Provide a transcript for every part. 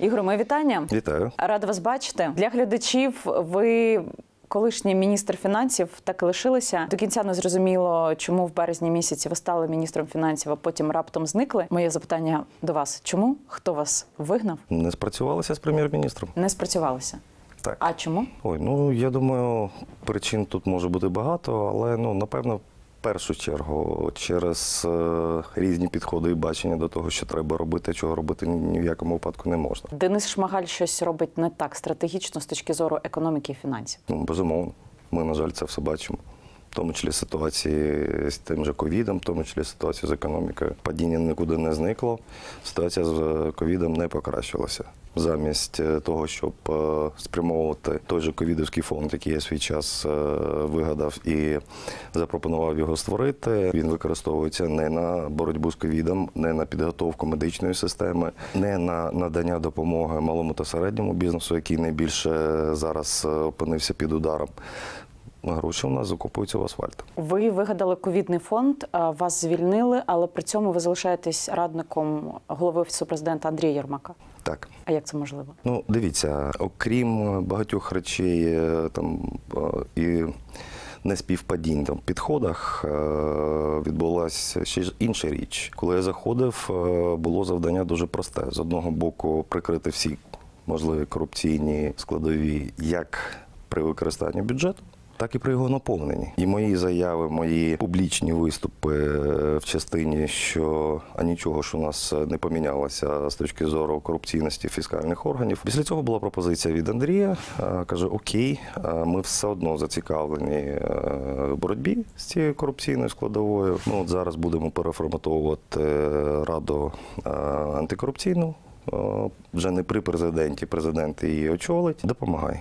Ігор, моє вітання. Вітаю. Рада вас бачити. Для глядачів ви. Колишній міністр фінансів так і лишилися. До кінця не зрозуміло, чому в березні місяці ви стали міністром фінансів, а потім раптом зникли. Моє запитання до вас: чому хто вас вигнав? Не спрацювалося з прем'єр-міністром. Не спрацювалися. Так. А чому? Ой, ну я думаю, причин тут може бути багато, але ну напевно, першу чергу, через е, різні підходи і бачення до того, що треба робити, чого робити ні, ні в якому випадку не можна. Денис Шмагаль щось робить не так стратегічно з точки зору економіки і фінансів. Ну, безумовно, ми, на жаль, це все бачимо. В тому числі ситуації з тим же ковідом, в тому числі ситуація з економікою. Падіння нікуди не зникло. Ситуація з е, ковідом не покращилася. Замість е, того, щоб е, спрямовувати той же ковідовський фонд, який я свій час вигадав і запропонував його створити. Він використовується не на боротьбу з ковідом, не на підготовку медичної системи, не на надання допомоги малому та середньому бізнесу, який найбільше зараз опинився під ударом. Гроші у нас закупуються в асфальт. Ви вигадали ковідний фонд, вас звільнили, але при цьому ви залишаєтесь радником голови офісу президента Андрія Єрмака. Так. А як це можливо? Ну, дивіться, окрім багатьох речей е, там е, і неспівпадінь там в підходах, е, відбулася ще ж інша річ. Коли я заходив, було завдання дуже просте: з одного боку, прикрити всі можливі корупційні складові, як при використанні бюджету. Так і при його наповненні. І мої заяви, мої публічні виступи е, в частині, що а нічого ж у нас не помінялося з точки зору корупційності фіскальних органів. Після цього була пропозиція від Андрія. е, Каже: Окей, е, ми все одно зацікавлені е, в боротьбі з цією корупційною складовою. Ну от зараз будемо переформатовувати е, раду е, антикорупційну. е, Вже не при президенті, президент її очолить. Допомагай.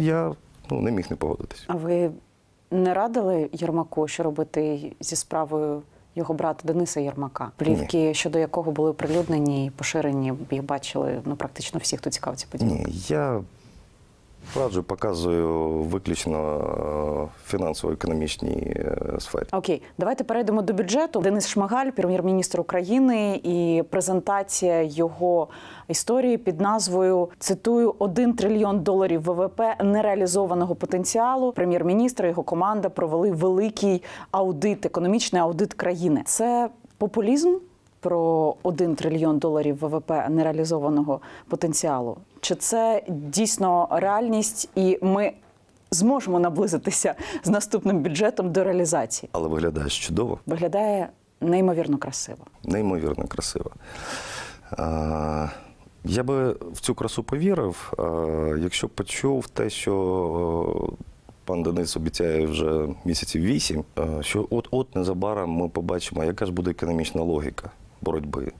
Я ну, не міг не погодитись. А ви не радили Єрмаку, що робити зі справою його брата Дениса Єрмака? Плівки, щодо якого були оприлюднені і поширені, їх бачили ну практично всі, хто цікавиться подіями. Ні, я раджу показую виключно е, фінансово-економічній е, сфері. Окей, давайте перейдемо до бюджету. Денис Шмагаль, прем'єр-міністр України, і презентація його історії під назвою цитую 1 трильйон доларів ВВП нереалізованого потенціалу. Прем'єр-міністр і його команда провели великий аудит, економічний аудит країни. Це популізм про 1 трильйон доларів ВВП нереалізованого потенціалу. Чи це дійсно реальність, і ми зможемо наблизитися з наступним бюджетом до реалізації? Але виглядає чудово, Виглядає неймовірно красиво. неймовірно красиво. Е, Я би в цю красу повірив, якщо б почув те, що пан Денис обіцяє вже місяців вісім, що от-от незабаром ми побачимо, яка ж буде економічна логіка боротьби.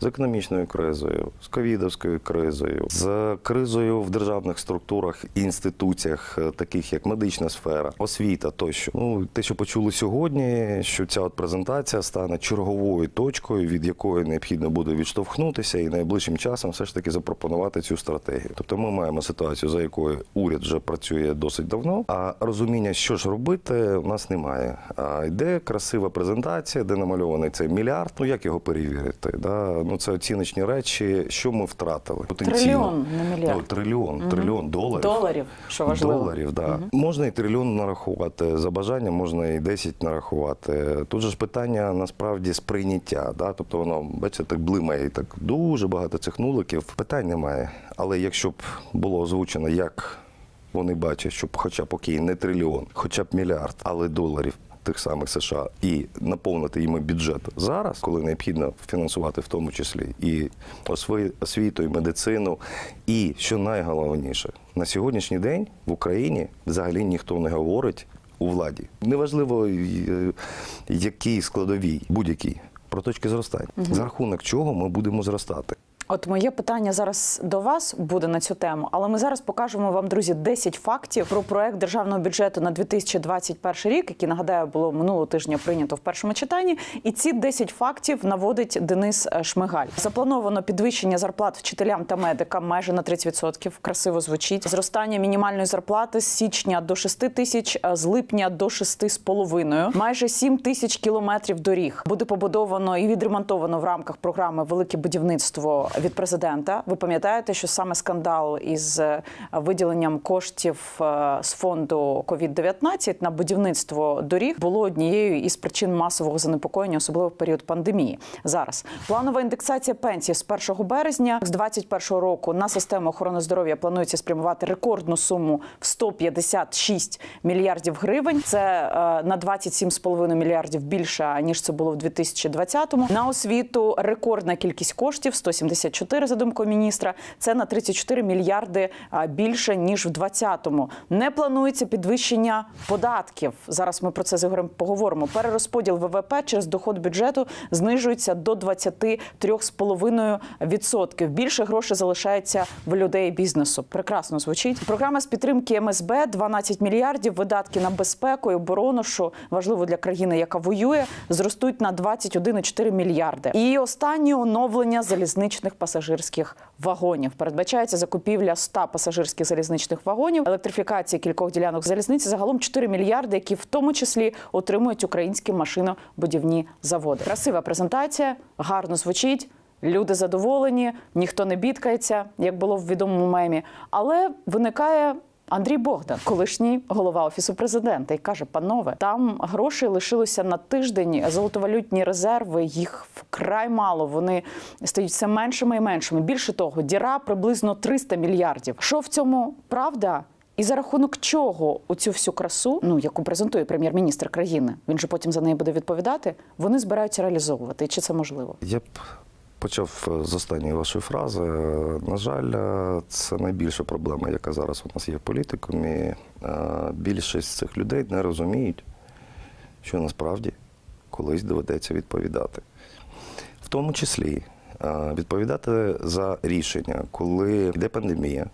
З економічною кризою, з ковідовською кризою, з кризою в державних структурах і інституціях, е, таких як медична сфера, освіта тощо. Ну те, що почули сьогодні, що ця от презентація стане черговою точкою, від якої необхідно буде відштовхнутися, і найближчим часом все ж таки запропонувати цю стратегію. Тобто, ми маємо ситуацію, за якою уряд вже працює досить давно, а розуміння, що ж робити, у нас немає. А йде красива презентація, де намальований цей мільярд. Ну як його перевірити? Да? Ну це оціночні речі, що ми втратили. Трильйон, не мільярд. Ну, трильйон, трильйон доларів. Доларів, що важливо. Доларів, да. Можна і трильйон нарахувати за бажанням, можна і 10 нарахувати. Тут же ж питання насправді сприйняття. Да? Тобто воно, бачите, так блимає і так дуже багато цих нуликів. Питань немає. Але якщо б було озвучено, як вони бачать, щоб хоча б окей, не трильйон, хоча б мільярд, але доларів. Тих самих США і наповнити їм бюджет зараз, коли необхідно фінансувати в тому числі і освіту, і медицину, і що найголовніше, на сьогоднішній день в Україні взагалі ніхто не говорить у владі. Неважливо, е, який складовій, будь-який, про точки зростання. За рахунок чого ми будемо зростати. От моє питання зараз до вас буде на цю тему, але ми зараз покажемо вам, друзі, 10 фактів про проект державного бюджету на 2021 рік, який нагадаю було минулого тижня прийнято в першому читанні. І ці 10 фактів наводить Денис е, Шмигаль. Заплановано підвищення зарплат вчителям та медикам майже на 30%. Красиво звучить. Зростання мінімальної зарплати з січня до 6 тисяч, з липня до 6,5. Майже 7 тисяч кілометрів доріг буде побудовано і відремонтовано в рамках програми Велике будівництво від президента. Ви пам'ятаєте, що саме скандал із е, виділенням коштів е, з фонду COVID-19 на будівництво доріг було однією із причин масового занепокоєння, особливо в період пандемії. Зараз планова індексація пенсії з 1 березня з 2021 року на систему охорони здоров'я планується спрямувати рекордну суму в 156 мільярдів гривень. Це е, на 27,5 мільярдів більше ніж це було в 2020-му. На освіту рекордна кількість коштів 174, за думкою міністра. Це на 34 мільярди більше ніж в 2020-му. Не планується підвищення податків. Зараз ми про це з Ігорем поговоримо. Перерозподіл ВВП через доход бюджету знижується до 23,5%. Більше грошей залишається в людей бізнесу. Прекрасно звучить. Програма з підтримки МСБ 12 мільярдів. Видатки на безпеку і оборону, що важливо для країни, яка воює, зростуть на 21,4 мільярди. І останнє оновлення залізничних пасажирських вагонів. Передбачається закупівля 100 пасажирських залізничних вагонів, електрифікація кількох ділянок залізниці. Загалом 4 мільярди, які в тому числі отримують українські машинобудівні заводи. Красива презентація, гарно звучить. Люди задоволені, ніхто не бідкається, як було в відомому мемі. Але виникає Андрій Богдан, колишній голова офісу президента, і каже: панове, там грошей лишилося на тиждень. Золотовалютні резерви їх вкрай мало. Вони стають все меншими і меншими. Більше того, діра приблизно 300 мільярдів. Що в цьому правда? І за рахунок чого оцю всю красу, ну яку презентує прем'єр-міністр країни, він же потім за неї буде відповідати. Вони збираються реалізовувати. Чи це можливо? Я б почав е, з останньої вашої фрази. Е, На жаль, е, це найбільша проблема, яка зараз у нас є в політикумі. Більшість цих людей не розуміють, що насправді колись доведеться відповідати. В тому числі відповідати за рішення, коли йде пандемія.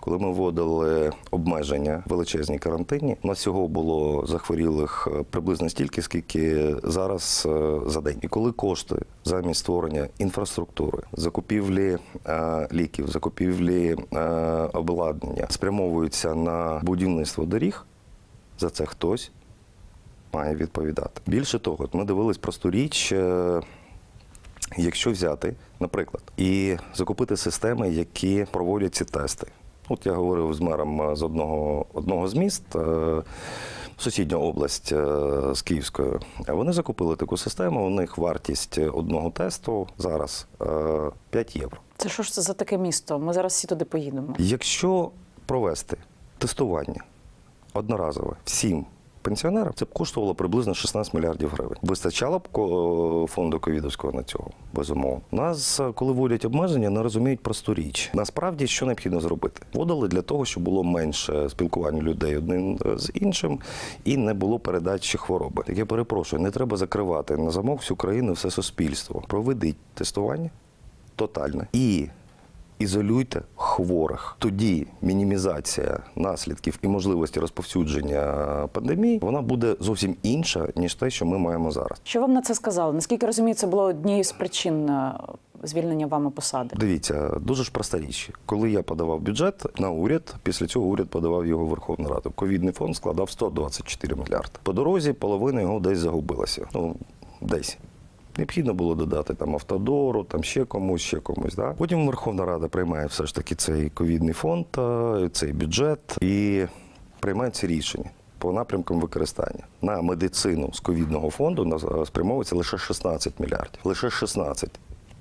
Коли ми вводили обмеження величезні карантині, у нас всього було захворілих е, приблизно стільки, скільки зараз е, за день. І коли кошти замість створення інфраструктури, закупівлі е, ліків, закупівлі обладнання спрямовуються на будівництво доріг, за це хтось має відповідати. Більше того, ми дивились просту річ. Якщо взяти, наприклад, і закупити системи, які проводять ці тести. От я говорив з мером е, з одного, одного з міст, е, сусідня область е, з Київською. Вони закупили таку систему. У них вартість одного тесту зараз е, 5 євро. Це що ж це за таке місто? Ми зараз всі туди поїдемо. Якщо провести тестування одноразове всім пенсіонерам, це б коштувало приблизно 16 мільярдів гривень. Вистачало б фонду ковідовського на цього? Безумовно. Нас, е, коли вводять обмеження, не розуміють просту річ. Насправді, що необхідно зробити? Вводили для того, щоб було менше спілкування людей один з іншим і не було передачі хвороби. Так я перепрошую, не треба закривати на замок всю країну, все суспільство. Проведіть тестування тотальне і ізолюйте хворих. Тоді мінімізація наслідків і можливості розповсюдження пандемії вона буде зовсім інша ніж те, що ми маємо зараз. Що вам на це сказали? Наскільки розумію, це було однією з причин е, звільнення вами посади. Дивіться, дуже ж проста річ. Коли я подавав бюджет на уряд, після цього уряд подавав його в Верховну Раду. Ковідний фонд складав 124 мільярди. По дорозі половина його десь загубилася. Ну десь. Необхідно було додати там автодору, там ще комусь, ще комусь. Да? Потім Верховна Рада приймає все ж таки цей ковідний фонд, е, цей бюджет і приймає ці рішення по напрямкам використання. На медицину з ковідного фонду на- спрямовується лише 16 мільярдів. Лише 16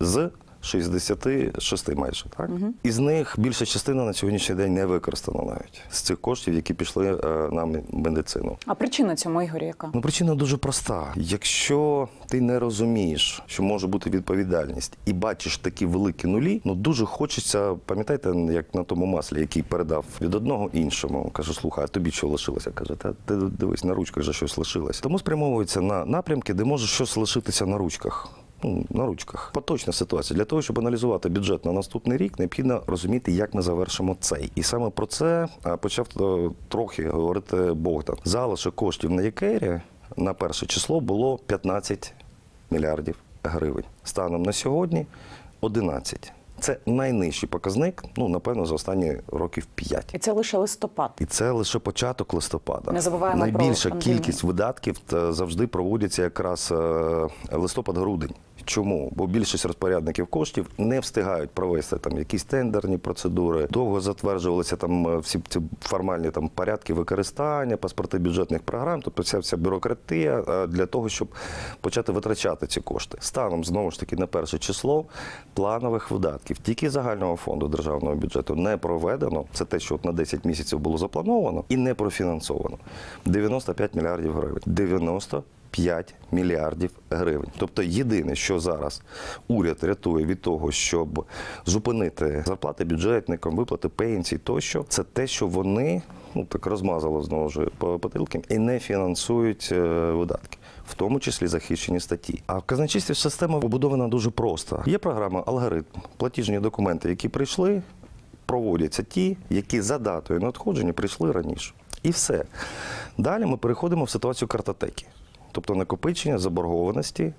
з 66 майже. Так? Із них більша частина на сьогоднішній день не використана навіть з цих коштів, які пішли е, на медицину. А причина цьому Ігорі яка? Ну, причина дуже проста. Якщо ти не розумієш, що може бути відповідальність, і бачиш такі великі нулі, ну дуже хочеться, пам'ятаєте, як на тому маслі, який передав від одного іншому. Каже, слухай, а тобі що лишилося? Каже, та ти дивись, на ручках же щось лишилось. Тому спрямовується на напрямки, де може щось лишитися на ручках. Ну, на ручках. Поточна ситуація. Для того, щоб аналізувати бюджет на наступний рік, необхідно розуміти, як ми завершимо цей. І саме про це почав е, трохи говорити Богдан. Залишок коштів на ЄКЕРі на перше число було 15 мільярдів гривень. Станом на сьогодні 11. Це найнижчий показник, ну напевно, за останні років 5. І це лише листопад. І це лише початок листопада. Не забуваємо Найбільша пандемію. кількість видатків та завжди проводиться якраз е, листопад-грудень. Чому? Бо більшість розпорядників коштів не встигають провести там якісь тендерні процедури, довго затверджувалися там е, всі ці формальні там порядки використання, паспорти бюджетних програм, тобто вся вся бюрократія е, для того, щоб почати витрачати ці кошти. Станом знову ж таки на перше число планових видатків тільки загального фонду державного бюджету не проведено. Це те, що от на 10 місяців було заплановано і не профінансовано. 95 мільярдів гривень. 95 мільярдів гривень. Тобто єдине, що зараз уряд рятує від того, щоб зупинити зарплати бюджетникам, виплати пенсій тощо, це те, що вони ну так розмазали знову ж по потилкам і не фінансують е, видатки. В тому числі захищені статті. А в казначействі система побудована дуже просто. Є програма алгоритм, платіжні документи, які прийшли, проводяться ті, які за датою надходження прийшли раніше. І все. Далі ми переходимо в ситуацію картотеки, тобто накопичення заборгованості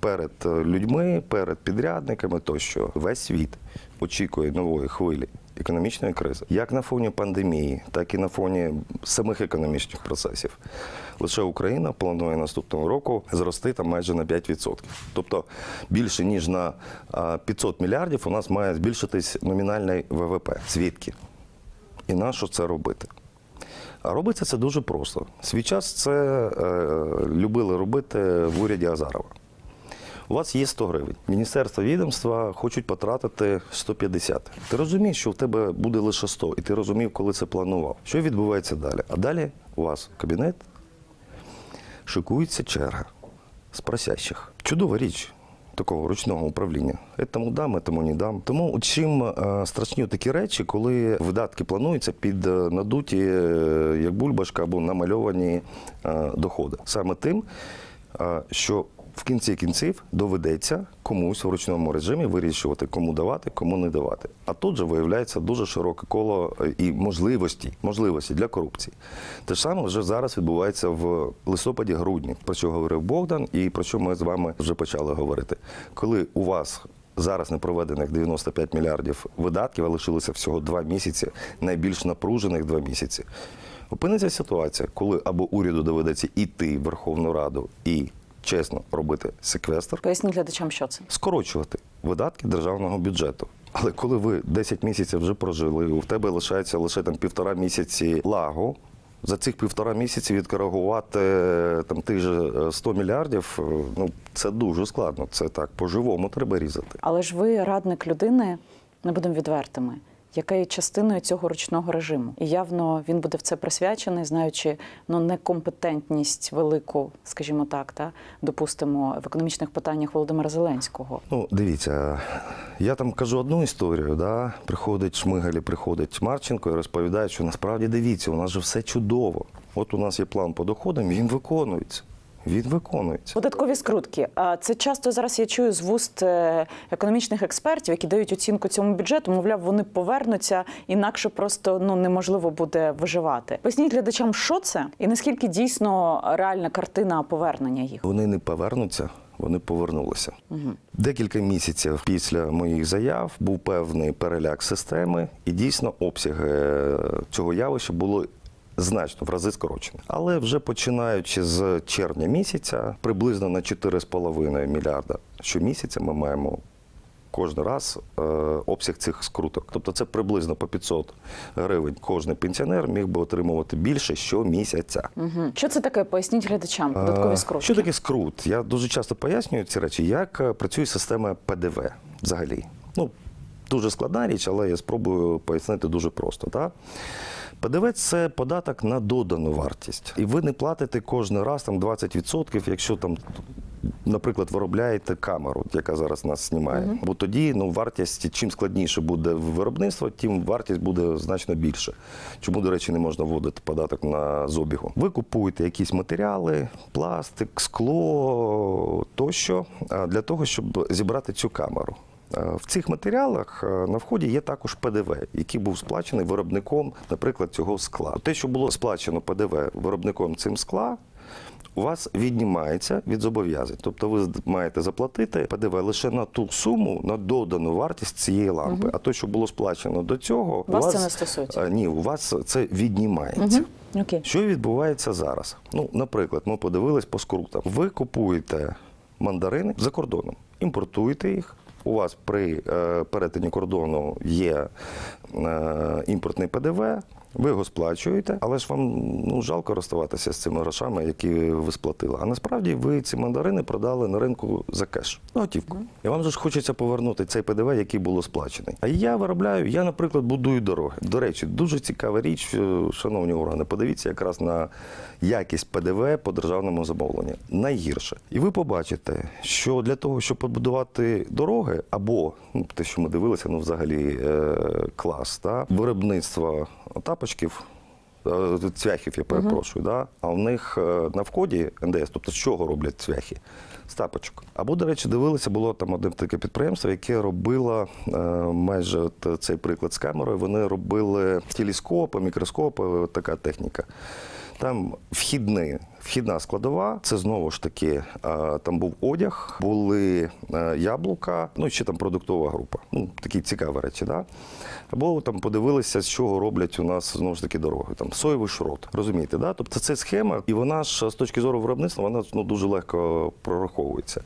перед е, людьми, перед підрядниками тощо. Весь світ очікує нової хвилі економічної кризи, як на фоні пандемії, так і на фоні самих економічних процесів. Лише Україна планує наступного року зрости там майже на 5%. Тобто більше ніж на а, 500 мільярдів у нас має збільшитись номінальний ВВП. Звідки? І на що це робити? Робиться це дуже просто. Свій час це е, любили робити в уряді Азарова. У вас є 100 гривень. Міністерство відомства хочуть потратити 150. Ти розумієш, що в тебе буде лише 100, і ти розумів, коли це планував. Що відбувається далі? А далі у вас кабінет, шикується черга з просящих. Чудова річ такого ручного управління. Этому дам, этому не дам. Тому чим е, страшні такі речі, коли видатки плануються під е, надуті, е, як бульбашка або намальовані доходи. Саме тим, що в кінці кінців доведеться комусь в ручному режимі вирішувати, кому давати, кому не давати. А тут же виявляється дуже широке коло е, і можливості, можливості для корупції. Те ж саме вже зараз відбувається в листопаді-грудні, про що говорив Богдан, і про що ми з вами вже почали говорити. Коли у вас зараз не проведених 95 мільярдів видатків, а лишилося всього два місяці, найбільш напружених два місяці. Опиниться ситуація, коли або уряду доведеться іти в Верховну Раду і чесно робити секвестр, Поясніть глядачам, що це. скорочувати видатки державного бюджету. Але коли ви 10 місяців вже прожили, у тебе лишається лише там півтора місяці лагу. За цих півтора місяці відкоригувати е, там тих же е, 100 мільярдів, е, ну це дуже складно. Це так по-живому треба різати. Але ж ви радник людини, не будемо відвертими, яка є частиною цього ручного режиму. І явно він буде в це присвячений, знаючи ну некомпетентність велику, скажімо так, та допустимо в економічних питаннях Володимира Зеленського. Ну, дивіться, я там кажу одну історію, да? приходить Шмигаль, приходить Марченко і розповідає, що насправді дивіться, у нас же все чудово. От у нас є план по доходам, він виконується. Він виконується. Податкові скрутки. А це часто зараз я чую з вуст е, економічних експертів, які дають оцінку цьому бюджету. Мовляв, вони повернуться, інакше просто ну неможливо буде виживати. Поясніть глядачам, що це, і наскільки дійсно реальна картина повернення їх. Вони не повернуться, вони повернулися. Декілька місяців після моїх заяв був певний переляк системи, і дійсно обсяги е, цього явища були. Значно в рази скорочені. Але вже починаючи з червня місяця, приблизно на 4,5 мільярда щомісяця ми маємо кожен раз е, обсяг цих скруток. Тобто це приблизно по 500 гривень. Кожен пенсіонер міг би отримувати більше щомісяця. Угу. Що це таке? Поясніть глядачам. Податкові Е, скрутки. Що таке скрут? Я дуже часто пояснюю ці речі, як е, працює система ПДВ взагалі. Ну, дуже складна річ, але я спробую пояснити дуже просто. Так? ПДВ це податок на додану вартість. І ви не платите кожен раз там 20%, якщо там. Наприклад, виробляєте камеру, яка зараз нас знімає. Бо тоді ну, вартість, чим складніше буде виробництво, тим вартість буде значно більше. Чому, до речі, не можна вводити податок на з обігу? Ви купуєте якісь матеріали, пластик, скло тощо для того, щоб зібрати цю камеру. Е, В цих матеріалах е, на вході є також ПДВ, який був сплачений виробником, наприклад, цього скла. Те, що було сплачено ПДВ виробником цим скла, у вас віднімається від зобов'язань. Тобто ви маєте заплатити ПДВ лише на ту суму, на додану вартість цієї лампи. А те, що було сплачено до цього, Вас у це не стосується? Е, Ні, у вас це віднімається. Окей. Що відбувається зараз? Ну, наприклад, ми подивились по скрутам. Ви купуєте мандарини за кордоном імпортуєте їх. У вас при е, перетині кордону є е, імпортний ПДВ, ви його сплачуєте, але ж вам ну, жалко розставатися з цими грошами, які ви сплатили. А насправді ви ці мандарини продали на ринку за кеш, на готівку. І вам же ж хочеться повернути цей ПДВ, який було сплачений. А я виробляю, я, наприклад, будую дороги. До речі, дуже цікава річ, е, шановні органи, подивіться якраз на якість ПДВ по державному замовленню. Найгірше. І ви побачите, що для того, щоб побудувати дороги, або ну, те, що ми дивилися, ну взагалі е, клас, та, виробництво тапочків. е, Цвяхів, я перепрошую, да? а в них е, на вході НДС, тобто з чого роблять цвяхи? З тапочок. Або, до речі, дивилися, було там одне таке підприємство, яке робило е, майже от цей приклад з камерою. Вони робили телескопи, мікроскопи, така техніка. Там вхідний, вхідна складова, це знову ж таки, е, там був одяг, були е, яблука, ну і ще там продуктова група. Ну, такі цікаві речі, да? Або там подивилися, з чого роблять у нас знову ж таки дороги. Там соєвий шрот. Розумієте, да? Тобто це схема, і вона ж з точки зору виробництва, вона ну, дуже легко прораховується.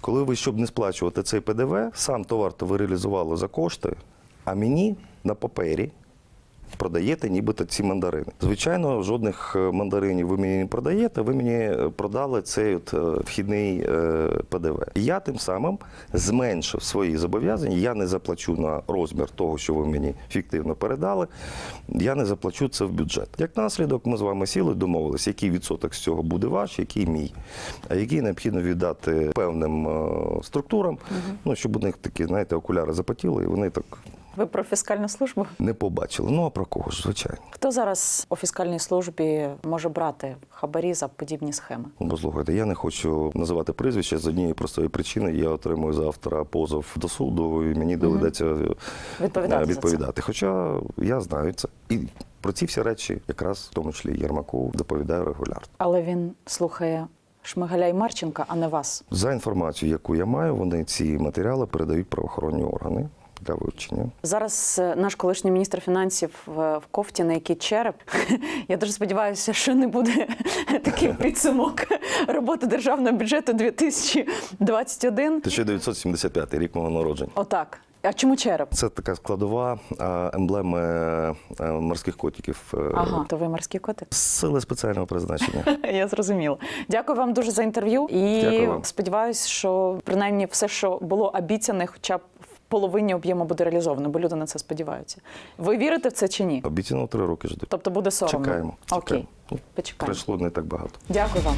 Коли ви, щоб не сплачувати цей ПДВ, сам товар то ви реалізували за кошти, а мені на папері продаєте нібито ці мандарини. Звичайно, жодних е, мандаринів ви мені не продаєте, ви мені е, продали цей от е, вхідний ПДВ. Я тим самим зменшив свої зобов'язання. Я не заплачу на розмір того, що ви мені фіктивно передали. Я не заплачу це в бюджет. Як наслідок, ми з вами сіли, домовилися, який відсоток з цього буде ваш, який мій, а який необхідно віддати певним структурам, ну щоб у них такі, знаєте, окуляри запотіли, і вони так Ви про фіскальну службу? не побачили. Ну а про кого ж, звичайно. Хто зараз у фіскальній службі може брати хабарі за подібні схеми? Ну, Послухайте, я не хочу називати прізвище з однієї простої причини. Я отримую завтра позов до суду, і мені доведеться е, Відповідати за відповідати. Хоча я знаю це. І про ці всі речі, якраз в тому числі Єрмаку, доповідаю регулярно. Але він слухає Шмигаля і Марченка, а не вас. За інформацією, яку я маю, вони ці матеріали передають правоохоронні органи для вивчення. Зараз е, наш колишній міністр фінансів е, в кофті, на який череп. Я дуже сподіваюся, що не буде такий підсумок роботи державного бюджету 2021. 1975 рік мого народження. Отак. А чому череп? Це така складова а, емблеми е, морських котиків. е, Ага, то ви морські коти. Сили спеціального призначення. Я зрозуміла. Дякую вам дуже за інтерв'ю. І сподіваюся, що принаймні все, що було обіцяне, хоча б половині об'єму буде реалізовано, бо люди на це сподіваються. Ви вірите в це чи ні? Обіцяно три роки ждуть. Тобто буде соромно. Чекаємо. Окей, чекаємо. Ну, почекаємо. Пройшло не так багато. Дякую вам.